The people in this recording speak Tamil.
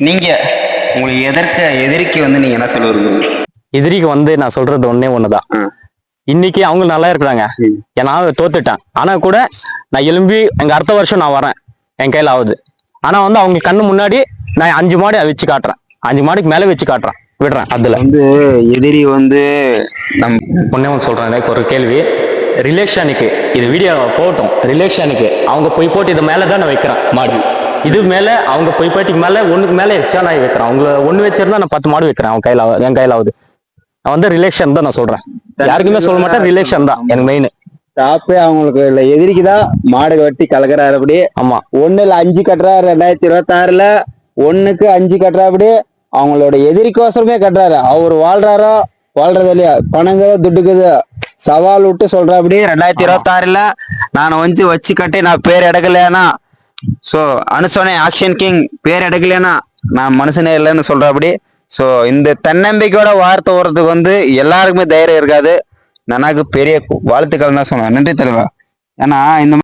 நீங்க உங்களுக்கு எதற்கு எதிரிக்கு வந்து நீங்க என்ன சொல்ல விரும்புறீங்க எதிரிக்கு வந்து நான் சொல்றது ஒண்ணே ஒண்ணுதான். இன்னைக்கு அவங்க நல்லா இருக்கிறாங்க. நான் தோத்துட்டேன். ஆனா கூட நான் எலும்பி எங்க அடுத்த வருஷம் நான் வரேன். என் கையில ஆகுது. ஆனா வந்து அவங்க கண்ணு முன்னாடி நான் அஞ்சு மாடு வச்சு காட்டுறேன். அஞ்சு மாடுக்கு மேல வச்சு காட்டுறேன். விடுறேன் அதுல. வந்து எதிரி வந்து நம் ஒன்னே ஒன்று சொல்றேன் எனக்கு ஒரு கேள்வி. ரிலேஷனுக்கு இது வீடியோ போகட்டும் ரிலேஷனுக்கு அவங்க பொய் போட்டு இது மேல தான் நான் வைக்கிறேன் மாடு. இது மேல அவங்க பொய் போட்டிக்கு மேல ஒண்ணுக்கு மேல எக்ஸ்ட்ரா நான் வைக்கிறேன். அவங்க ஒண்ணு வச்சிருந்தா நான் பத்து மாடு வைக்கிறேன். அவங்க கையில என் கையில ஆகுது. நான் வந்து ரிலேஷன் தான் நான் சொல்றேன். யாருக்குமே சொல்ல மாட்டேன் ரிலேஷன் தான். எனக்கு மெயின் டாப்பே அவங்களுக்கு இல்ல. எதிரிக்கு தான் மாடு வெட்டி கலக்குறாரு அப்படி. ஆமா. ஒண்ணுல அஞ்சு கட்டுறாரு ரெண்டாயிரத்தி இருபத்தி ஆறுல ஒண்ணுக்கு அஞ்சு கட்டுறாப்படி அவங்களோட எதிரிக்கோசரமே கட்டுறாரு. அவர் வாழ்றாரோ வாழ்றது இல்லையா? பணங்க துட்டுக்குது சவால் விட்டு சொல்றாப்படி ரெண்டாயிரத்தி இருபத்தி ஆறுல நான் வந்து வச்சு கட்டி நான் பேர் எடுக்கலையானா ஸோ அனுசோனே ஆக்ஷன் கிங் பேர் எடுக்கலன்னா நான் மனுஷனே இல்லைன்னு சொல்றபடி ஸோ இந்த தன்னம்பிக்கையோட வார்த்தை வர்றதுக்கு வந்து எல்லாருக்குமே தைரியம் இருக்காது. நனக்கு பெரிய வாழ்த்துக்கள் தான் சொல்லுவேன் நன்றி தலைவா. ஏன்னா இந்த